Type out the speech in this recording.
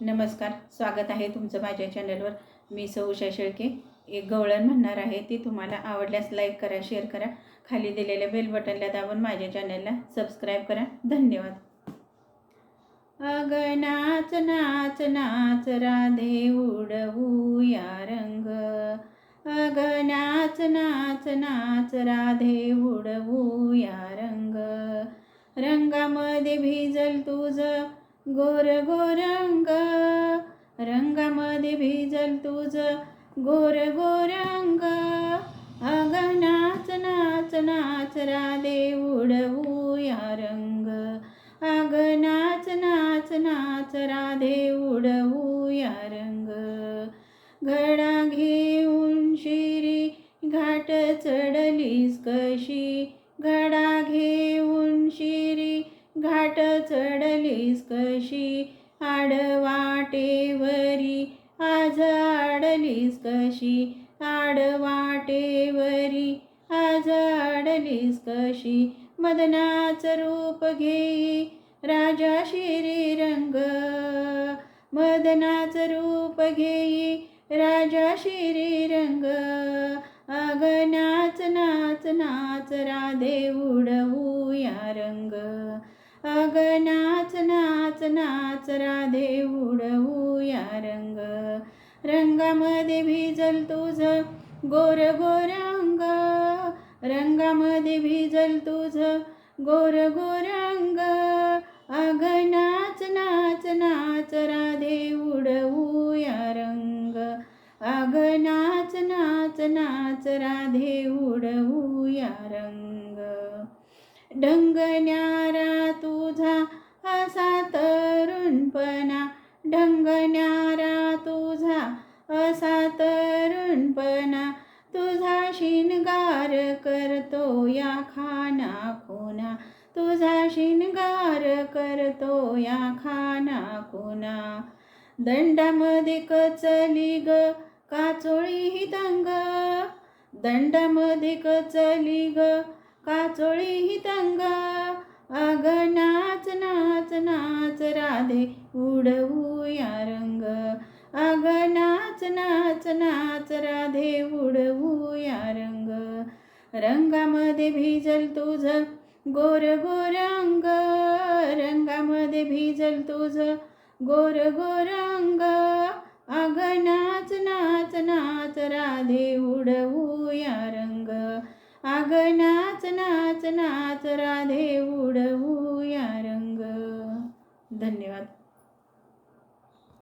नमस्कार स्वागत आहे तुमचं माझ्या चॅनलवर मी सौषा शेळके. एक गवळण म्हणणार आहे ती तुम्हाला आवडल्यास लाईक करा शेअर करा. खाली दिलेल्या बेल बटनला दाबून माझ्या चॅनलला सबस्क्राईब करा. धन्यवाद. अग नाच नाच नाच राधे उडवू या रंग. अग नाच नाच नाच राधे उडवू या रंग. रंगामध्ये भिजल तुझं गोर गोरंग रंगामध्ये भिजल तुझं. गोर गोरंग अग नाच नाच नाच राधे उडवू या रंग. अग नाच नाच नाच राधे उडवू या रंग. घडा घेऊन शिरी घाट चढलीस कशी? घडा घेऊन शिरी घाट चढ आलीस कशी आडवाटेवरी? आज आडलीस कशी आडवाटेवरी? आज आडलीस कशी मदनाचं रूप घेई राजा शिरी रंग मदनाचं रूप घेई राजा शिरी रंग अग नाच नाच नाच राधे उडवू या रंग. अग नाच नाच नाच राधे उडवू या रंग. रंगामध्ये भिजल तुझं गोर गोरंग रंगामध्ये भिजल तुझं गोर गोरंग ढंगण्यारा तुझा असा तरुणपणा. ढंगण्यारा तुझा असा तरुणपणा. तुझा शिनगार करतो या खाना खुना तुझा शिनगार करतो या खाना खुना दंडामध्ये कचली ग काचोळी ही तंग दंडामध्ये कचली ग काचोळी ही तंग अग नाच नाच नाच राधे उडवू या रंग. अग नाच नाच नाच राधे उडवू या रंग. रंगामध्ये भिजल तुझं गोर गोरंग. रंगामध्ये भिजल तुझं गोर गोरंग. अग नाच नाच नाच राधे उडवू या रंग. ग नाच नाच नाच राधे उड.